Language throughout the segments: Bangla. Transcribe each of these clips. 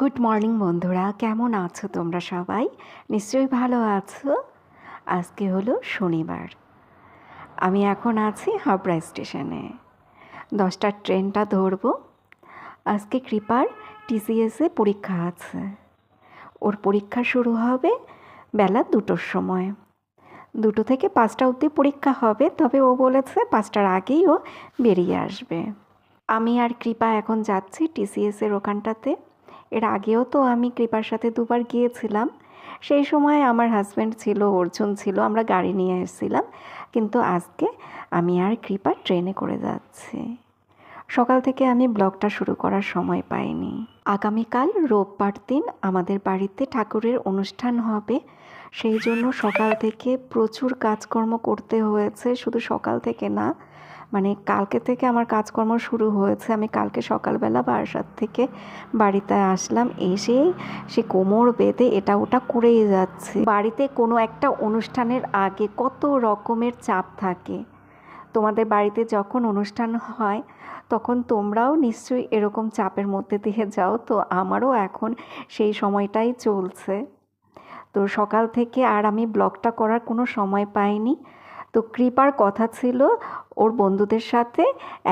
গুড মর্নিং বন্ধুরা। কেমন আছো তোমরা সবাই? নিশ্চয়ই ভালো আছো। আজকে হলো শনিবার। আমি এখন আছি হাবড়া স্টেশনে। দশটার ট্রেনটা ধরবো। আজকে কৃপার টিসিএসে পরীক্ষা আছে। ওর পরীক্ষা শুরু হবে বেলা দুটোর সময়। দুটো থেকে পাঁচটা অবধি পরীক্ষা হবে, তবে ও বলেছে পাঁচটার আগেই ও বেরিয়ে আসবে। আমি আর কৃপা এখন যাচ্ছি টিসিএসের ওখানটাতে। এর আগেও তো আমি কৃপার সাথে দুবার গিয়েছিলাম। সেই সময় আমার হাজব্যান্ড ছিল, অর্জুন ছিল, আমরা গাড়ি নিয়ে এসেছিলাম। কিন্তু আজকে আমি আর কৃপা ট্রেনে করে যাচ্ছি। সকাল থেকে আমি ব্লগটা শুরু করার সময় পাইনি। আগামীকাল রোববার দিন আমাদের বাড়িতে ঠাকুরের অনুষ্ঠান হবে। সেই জন্য সকাল থেকে প্রচুর কাজকর্ম করতে হয়েছে, শুধু সকাল থেকে না মানে কালকে থেকে আমার কাজকর্ম শুরু হয়েছে। আমি কালকে সকালবেলা বারাসাত থেকে বাড়িতে আসলাম। এসেই সে কোমর বেঁধে এটা ওটা করেই যাচ্ছে। বাড়িতে কোনো একটা অনুষ্ঠানের আগে কত রকমের চাপ থাকে। তোমাদের বাড়িতে যখন অনুষ্ঠান হয়, তখন তোমরাও নিশ্চয়ই এরকম চাপের মধ্যে দিয়ে যাও। তো আমারও এখন সেই সময়টাই চলছে। তো সকাল থেকে আর আমি ব্লগটা করার কোনো সময় পাইনি। তো কৃপার কথা ছিল ওর বন্ধুদের সাথে।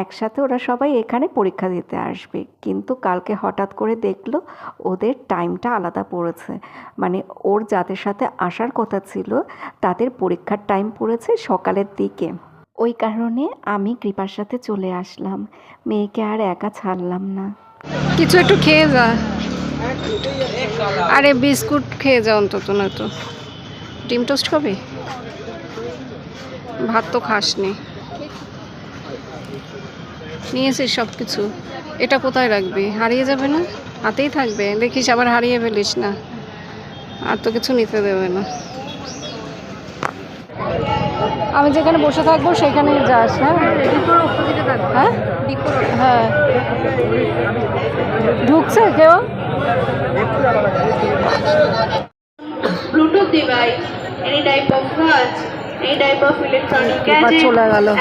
একসাথে ওরা সবাই এখানে পরীক্ষা দিতে আসবে। কিন্তু কালকে হঠাৎ করে দেখল ওদের টাইমটা আলাদা পড়েছে। মানে ওর যাদের সাথে আসার কথা ছিল, তাদের পরীক্ষার টাইম পড়েছে সকালের দিকে। ওই কারণে আমি কৃপার সাথে চলে আসলাম। মেয়েকে আর একা ছাড়লাম না। কিছু একটু খেয়ে যা। আরে বিস্কুট খেয়ে যা অন্তত না তো ডিম টোস্ট খাবি? ভাত তো খাসনি। নিয়েছিস সব কিছু এটা কোথায় রাখবি? হারিয়ে যাবে না? হাতেই থাকবে। দেখিস আবার হারিয়ে ফেলিস না। আর তো কিছু নিতে দেবে না। আমি যেখানে বসে থাকব সেখানেই যাস হ্যাঁ? হ্যাঁ? হ্যাঁ। ঢুকছে কেউ? Of watch,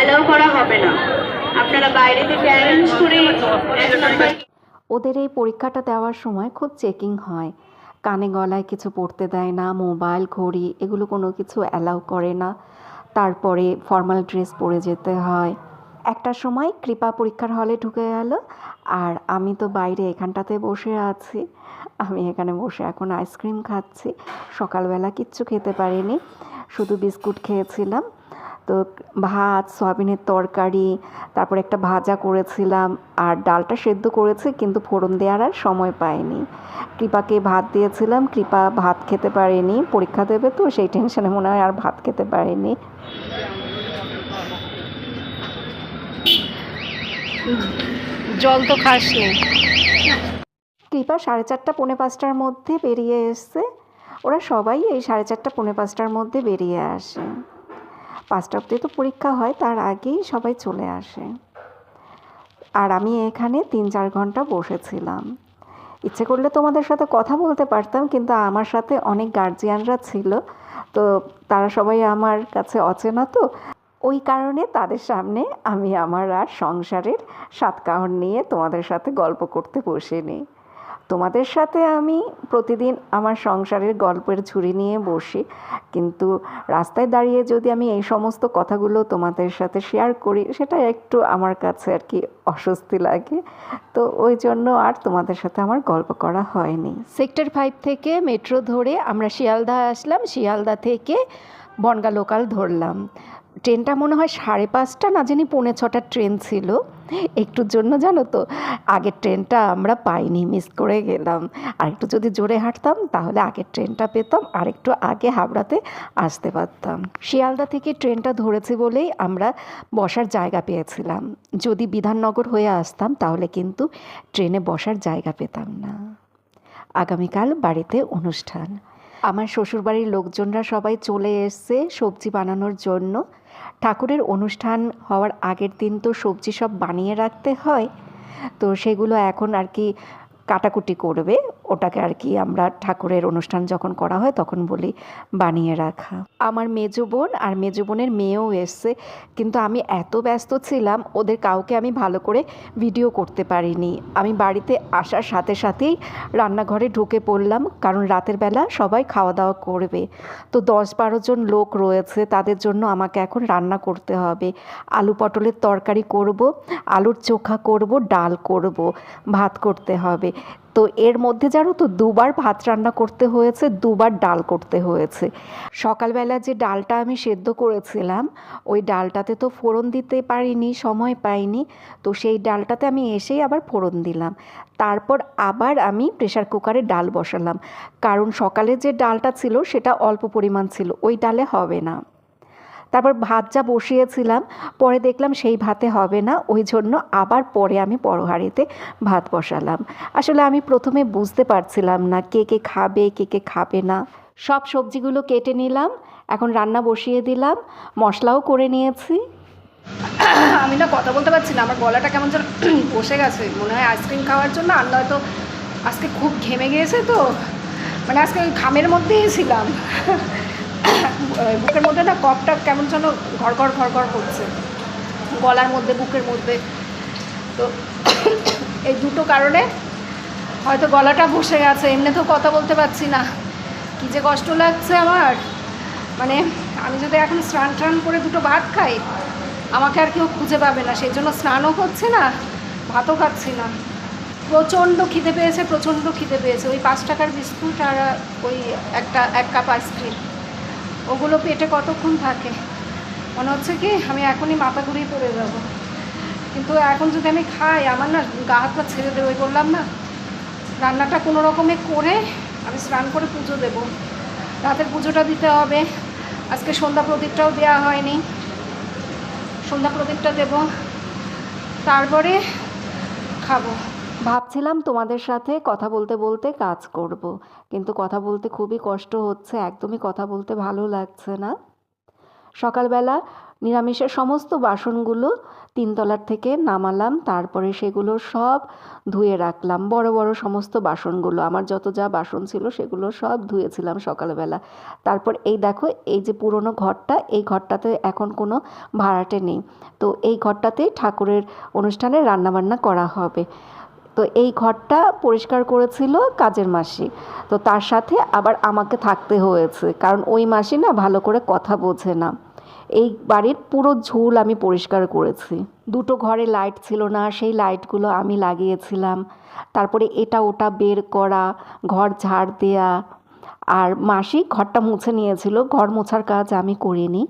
allow করা হবে না। আপনারা বাইরে থেকে অ্যারেঞ্জ করে ওদের এই পরীক্ষাটা দেওয়ার সময় খুব চেকিং হয়। কানে গলায় কিছু পড়তে দেয় না মোবাইল ঘড়ি এগুলো কোনো কিছু অ্যালাউ করে না। তারপরে ফর্মাল ড্রেস পরে যেতে হয়। একটা সময় কৃপা পরীক্ষার হলে ঢুকে গেল। আর আমি তো বাইরে এখানটাতে বসে আছি। আমি এখানে বসে এখন আইসক্রিম খাচ্ছি। সকালবেলা কিচ্ছু খেতে পারিনি। শুধু বিস্কুট খেয়েছিলাম। তো ভাত সয়াবিনের তরকারি তারপর একটা ভাজা করেছিলাম। আর ডালটা সেদ্ধ করেছি কিন্তু ফোড়ন দেওয়ার আর সময় পাইনি। কৃপাকে ভাত দিয়েছিলাম কৃপা ভাত খেতে পারেনি পরীক্ষা দেবে তো সেই টেনশনে মনে হয় আর ভাত খেতে পারেনি। জল তো খাসনি। কৃপা সাড়ে চারটা পৌনে পাঁচটার মধ্যে বেরিয়ে এসছে। ওরা সবাই এই সাড়ে চারটা, পৌনে পাঁচটার মধ্যে বেরিয়ে আসে। পাঁচটা অবধি তো পরীক্ষা হয়, তার আগেই সবাই চলে আসে। আর আমি এখানে তিন চার ঘণ্টা বসেছিলাম। ইচ্ছে করলে তোমাদের সাথে কথা বলতে পারতাম, কিন্তু আমার সাথে অনেক গার্জিয়ানরা ছিল, তো তারা সবাই আমার কাছে অচেনা তো। ওই কারণে তাদের সামনে আমি আমার আর সংসারের সাতকাহন নিয়ে তোমাদের সাথে গল্প করতে বসিনি। তোমাদের সাথে আমি প্রতিদিন আমার সংসারের গল্পের ঝুড়ি নিয়ে বসি। কিন্তু রাস্তায় দাঁড়িয়ে যদি আমি এই সমস্ত কথাগুলো তোমাদের সাথে শেয়ার করি, সেটা একটু আমার কাছে আর কি অস্বস্তি লাগে। তো ওই জন্য আর তোমাদের সাথে আমার গল্প করা হয়নি। সেক্টর ফাইভ থেকে মেট্রো ধরে আমরা শিয়ালদা আসলাম। শিয়ালদা থেকে বনগা লোকাল ধরলাম। ট্রেনটা মনে হয় সাড়ে পাঁচটা না জানি পৌনে ছটার ট্রেন ছিল। একটুর জন্য জানো তো? আগের ট্রেনটা আমরা পাইনি, মিস করে গেলাম। আর একটু যদি জোরে হাঁটতাম, তাহলে আগের ট্রেনটা পেতাম। আর একটু আগে হাবড়াতে আসতে পারতাম। শিয়ালদা থেকে ট্রেনটা ধরেছি বলেই আমরা বসার জায়গা পেয়েছিলাম। যদি বিধাননগর হয়ে আসতাম, তাহলে কিন্তু ট্রেনে বসার জায়গা পেতাম না। আগামীকাল বাড়িতে অনুষ্ঠান। আমার শ্বশুরবাড়ির লোকজনরা সবাই চলে এসছে সবজি বানানোর জন্য। ঠাকুরের অনুষ্ঠান হওয়ার আগের দিন তো সবজি সব বানিয়ে রাখতে হয়। তো সেগুলো এখন আর কি কাটাকুটি করবে। ওটাকে আর কি আমরা ঠাকুরের অনুষ্ঠান যখন করা হয় তখন বলি বানিয়ে রাখা। আমার মেজো বোন আর মেজো বোনের মেয়েও এসছে, কিন্তু আমি এত ব্যস্ত ছিলাম, ওদের কাউকে আমি ভালো করে ভিডিও করতে পারিনি। আমি বাড়িতে আসার সাথে সাথেই রান্নাঘরে ঢুকে পড়লাম, কারণ রাতের বেলা সবাই খাওয়া দাওয়া করবে। তো দশ বারো জন লোক রয়েছে, তাদের জন্য আমাকে এখন রান্না করতে হবে। আলু পটলের তরকারি করব, আলুর চোখা করব, ডাল করব, ভাত করতে হবে। তো এর মধ্যে জানো তো দুবার ভাত রান্না করতে হয়েছে, দুবার ডাল করতে হয়েছে। সকালবেলা যে ডালটা আমি সেদ্ধ করেছিলাম, ওই ডালটাতে তো ফোড়ন দিতে পারিনি, সময় পাইনি, তো সেই ডালটাতে আমি এসেই আবার ফোড়ন দিলাম। তারপর আবার আমি প্রেশার কুকারে ডাল বসালাম। কারণ সকালে যে ডালটা ছিল, সেটা অল্প পরিমাণ ছিল, ওই ডালে হবে না। তারপর ভাত যা বসিয়েছিলাম, পরে দেখলাম সেই ভাতে হবে না, ওই জন্য আবার পরে আমি বড় ভাত বসালাম। আসলে আমি প্রথমে বুঝতে পারছিলাম না কে কে খাবে, কে কে খাবে না। সব সবজিগুলো কেটে নিলাম, এখন রান্না বসিয়ে দিলাম, মশলাও করে নিয়েছি। আমি না কথা বলতে পারছি না, আমার গলাটা কেমন যেন বসে গেছে। মনে হয় আইসক্রিম খাওয়ার জন্য, আর নয়তো আজকে খুব ঘেমে গিয়েছে তো। মানে আজকে ওই ঘামের মধ্যেই ছিলাম। বুকের মধ্যে না কপটা কেমন যেন ঘর ঘর ঘর ঘর করছে গলার মধ্যে, বুকের মধ্যে। তো এই দুটো কারণে হয়তো গলাটা বসে গেছে। এমনিতেও কথা বলতে পারছি না। কী যে কষ্ট লাগছে আমার। মানে আমি যদি এখন স্নান টান করে দুটো ভাত খাই, আমাকে আর কেউ খুঁজে পাবে না। সেই জন্য স্নানও করছে না, ভাতও খাচ্ছি না। প্রচণ্ড খিদে পেয়েছে, প্রচণ্ড খিদে পেয়েছে। ওই পাঁচ টাকার বিস্কুট আর ওই একটা, এক কাপ আইসক্রিম ওগুলো পেটে কতক্ষণ থাকে? মনে হচ্ছে কি আমি এখনই মাথা ঘুরিয়ে পড়ে যাব। কিন্তু এখন যদি আমি খাই, আমার না গা হাত পা ছেড়ে দেবো বললাম না? রান্নাটা কোনো রকমে করে আমি স্নান করে পুজো দেবো। রাতের পুজোটা দিতে হবে। আজকে সন্ধ্যা প্রদীপটাও দেওয়া হয়নি। সন্ধ্যা প্রদীপটা দেব। তারপরে খাব। ভাবছিলাম তোমাদের সাথে কথা বলতে বলতে কাজ করব। কিন্তু কথা বলতে খুবই কষ্ট হচ্ছে, একদমই কথা বলতে ভালো লাগছে না সকালবেলা নিরামিষের সমস্ত বাসনগুলো তিনতলার থেকে নামালাম, তারপরে সেগুলো সব ধুয়ে রাখলাম, বড় বড় সমস্ত বাসনগুলো, আমার যত যা বাসন ছিল সেগুলো সব ধুয়েছিলাম সকালবেলা তারপর এই দেখো, এই যে পুরনো ঘরটা, এই ঘরটাতে এখন কোনো ভাড়াটে নেই, তো এই ঘরটাতেই ঠাকুরের অনুষ্ঠানে রান্নাবান্না করা হবে তো এই ঘরটা পরিষ্কার করেছিল কাজের মাসি। তো তার সাথে আবার আমাকে থাকতে হয়েছে, কারণ ওই মাসি না ভালো করে কথা বোঝে না। এই বাড়ির পুরো ঝুল আমি পরিষ্কার করেছি। দুটো ঘরে লাইট ছিল না, সেই লাইটগুলো আমি লাগিয়েছিলাম। তারপরে এটা ওটা বের করা, ঘর ঝাড় দেয়া। আর মাসি ঘরটা মুছে নিয়েছিল, ঘর মোছার কাজ আমি করিনি।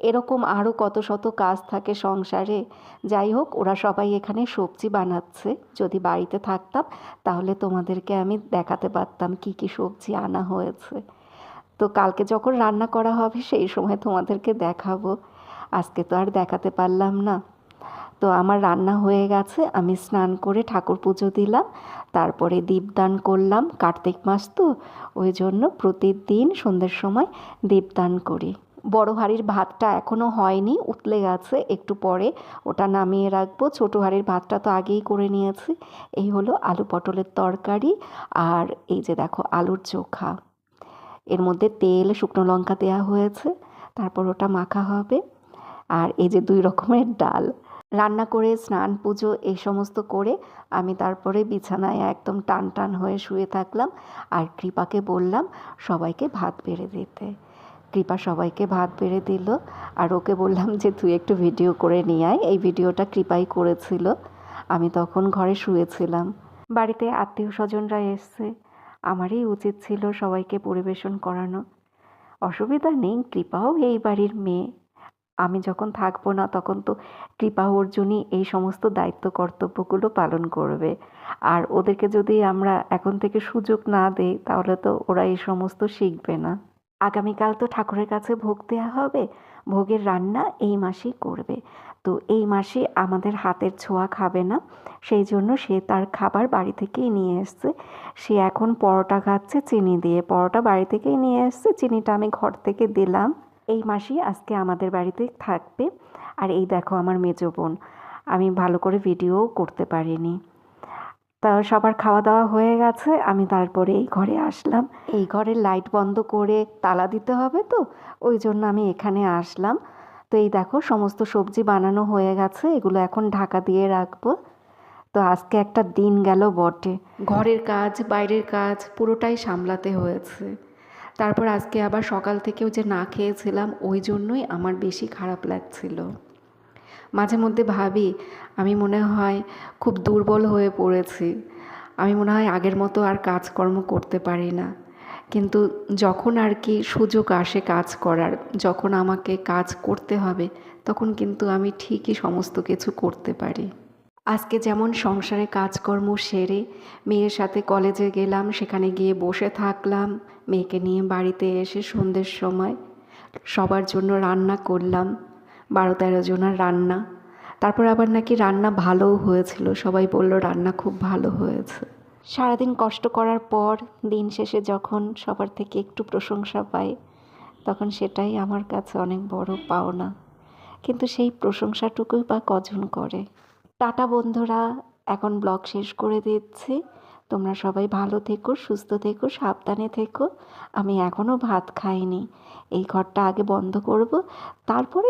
এরকম আরও কত শত কাজ থাকে সংসারে। যাই হোক, ওরা সবাই এখানে সবজি বানাচ্ছে। যদি বাড়িতে থাকতাম, তাহলে তোমাদেরকে আমি দেখাতে পারতাম কি কি সবজি আনা হয়েছে। তো কালকে যখন রান্না করা হবে, সেই সময় তোমাদেরকে দেখাবো। আজকে তো আর দেখাতে পারলাম না। তো আমার রান্না হয়ে গেছে, আমি স্নান করে ঠাকুর পুজো দিলাম, তারপরে দীপদান করলাম কার্তিক মাস তো, ওই জন্য প্রতিদিন সন্ধ্যের সময় দীপদান করি। বড় হাঁড়ির ভাতটা এখনও হয়নি, উতলে গেছে, একটু পরে ওটা নামিয়ে রাখব। ছোটো হাঁড়ির ভাতটা তো আগেই করে নিয়েছি। এই হলো আলু পটলের তরকারি আর এই যে দেখো আলুর চোখা। এর মধ্যে তেল, শুকনো লঙ্কা দেওয়া হয়েছে, তারপর ওটা মাখা হবে। আর এই যে দুই রকমের ডাল। রান্না করে, স্নান, পুজো এই সমস্ত করে আমি তারপরে বিছানায় একদম টান টান হয়ে শুয়ে থাকলাম। আর কৃপাকে বললাম সবাইকে ভাত বেড়ে দিতে। কৃপা সবাইকে ভাত বেড়ে দিল। আর ওকে বললাম যে, তুই একটু ভিডিও করে নিয়ে আয়। এই ভিডিওটা কৃপাই করেছিল। আমি তখন ঘরে শুয়েছিলাম। বাড়িতে আত্মীয় স্বজনরা এসছে আমারই উচিত ছিল সবাইকে পরিবেশন করানো। অসুবিধা নেই, কৃপাও এই বাড়ির মেয়ে। আমি যখন থাকব না, তখন তো কৃপা অর্জুনই এই সমস্ত দায়িত্ব কর্তব্যগুলো পালন করবে। আর ওদেরকে যদি আমরা এখন থেকে সুযোগ না দেই, তাহলে তো ওরা এই সমস্ত শিখবে না। আগামীকাল তো ঠাকুরের কাছে ভোগ দেওয়া হবে, ভোগের রান্না এই মাসেই করবে। তো এই মাসে আমাদের হাতের ছোঁয়া খাবে না, সেই জন্য সে তার খাবার বাড়ি থেকেই নিয়ে এসছে। সে এখন পরোটা খাচ্ছে, চিনি দিয়ে। পরোটা বাড়ি থেকেই নিয়ে এসছে, চিনিটা আমি ঘর থেকে দিলাম। এই মাসেই আজকে আমাদের বাড়িতে থাকবে। আর এই দেখো আমার মেজো বোন, আমি ভালো করে ভিডিও করতে পারিনি। তা সবার খাওয়া দাওয়া হয়ে গেছে, আমি তারপরে এই ঘরে আসলাম। এই ঘরের লাইট বন্ধ করে তালা দিতে হবে তো, ওই জন্য আমি এখানে আসলাম। তো এই দেখো, সমস্ত সবজি বানানো হয়ে গেছে, এগুলো এখন ঢাকা দিয়ে রাখব। তো আজকে একটা দিন গেল বটে। ঘরের কাজ, বাইরের কাজ পুরোটাই সামলাতে হয়েছে। তারপর আজকে আবার সকাল থেকেও যে না খেয়েছিলাম, ওই জন্যই আমার বেশি খারাপ লাগছিল। মাঝে মধ্যে ভাবি, আমি মনে হয় খুব দুর্বল হয়ে পড়েছি। আমি মনে হয় আগের মতো আর কাজকর্ম করতে পারি না। কিন্তু যখন আর কি সুযোগ আসে কাজ করার, যখন আমাকে কাজ করতে হবে, তখন কিন্তু আমি ঠিকই সমস্ত কিছু করতে পারি। আজকে যেমন সংসারে কাজকর্ম সেরে, মেয়ের সাথে কলেজে গেলাম, সেখানে গিয়ে বসে থাকলাম, মেয়েকে নিয়ে বাড়িতে এসে সন্ধ্যের সময় সবার জন্য রান্না করলাম বারো তেরো জনের রান্না। তারপর আবার নাকি রান্না ভালোও হয়েছিল। সবাই বলল, রান্না খুব ভালো হয়েছে। সারাদিন কষ্ট করার পর, দিন শেষে যখন সবার থেকে একটু প্রশংসা পাই, তখন সেটাই আমার কাছে অনেক বড় পাওনা। কিন্তু সেই প্রশংসাটুকুই বা কজন করে? টাটা বন্ধুরা, এখন ব্লগ শেষ করে দিচ্ছি। তোমরা সবাই ভালো থেকো, সুস্থ থেকো, সাবধানে থেকো। আমি এখনও ভাত খাইনি। এই ঘরটা আগে বন্ধ করব। তারপরে